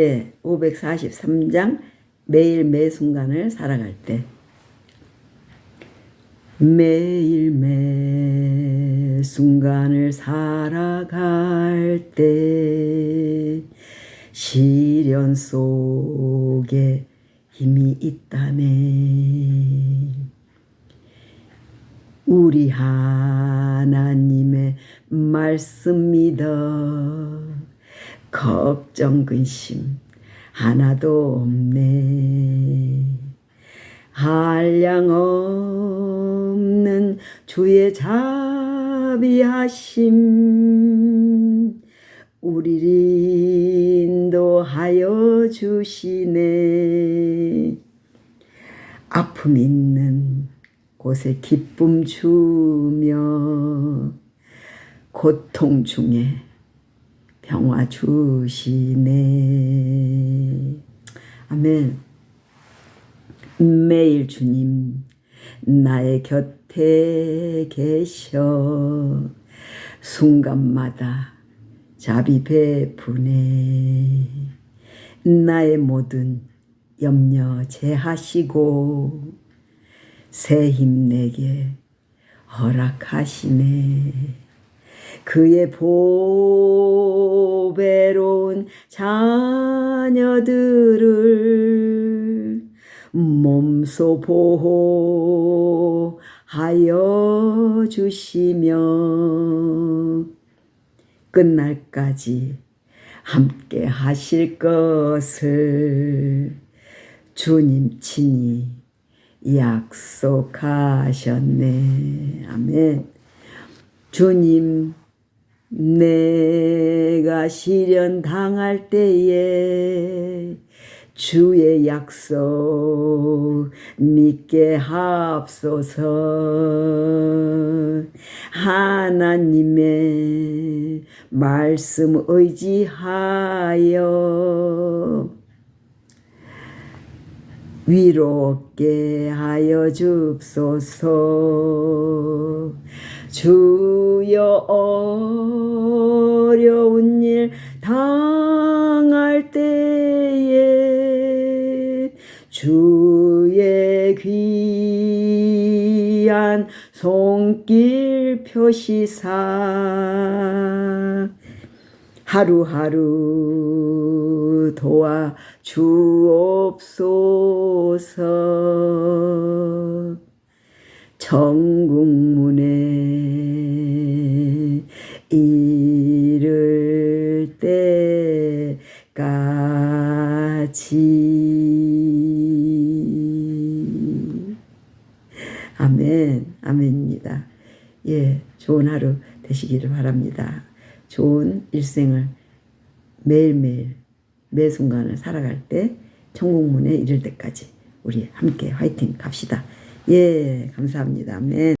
예, 543장 매일 매 순간을 살아갈 때. 매일 매 순간을 살아갈 때 시련 속에 힘이 있다네. 우리 하나님의 말씀 믿어 걱정 근심 하나도 없네. 한량 없는 주의 자비하심 우리를 인도하여 주시네. 아픔 있는 곳에 기쁨 주며 고통 중에 평화 주시네. 아멘. 매일 주님 나의 곁에 계셔 순간마다 자비 베푸네 나의 모든 염려 제하시고 새 힘 내게 허락하시네 그의 보배로운 자녀들을 몸소 보호하여 주시며 끝날까지 함께 하실 것을 주님 친히 약속하셨네. 아멘. 주님, 내가 시련 당할 때에 주의 약속 믿게 하옵소서. 하나님의 말씀 의지하여 위롭게 하여 줍소서. 주여 어려운 일 당할 때에 주의 귀한 손길 표시사 하루하루 도와 주옵소서. 천국문에 이를 때까지. 아멘. 아멘입니다. 예 좋은 하루 되시기를 바랍니다 좋은 일생을 매일매일 매 순간을 살아갈 때 천국문에 이를 때까지 우리 함께 화이팅 갑시다. 예, 감사합니다. 아멘.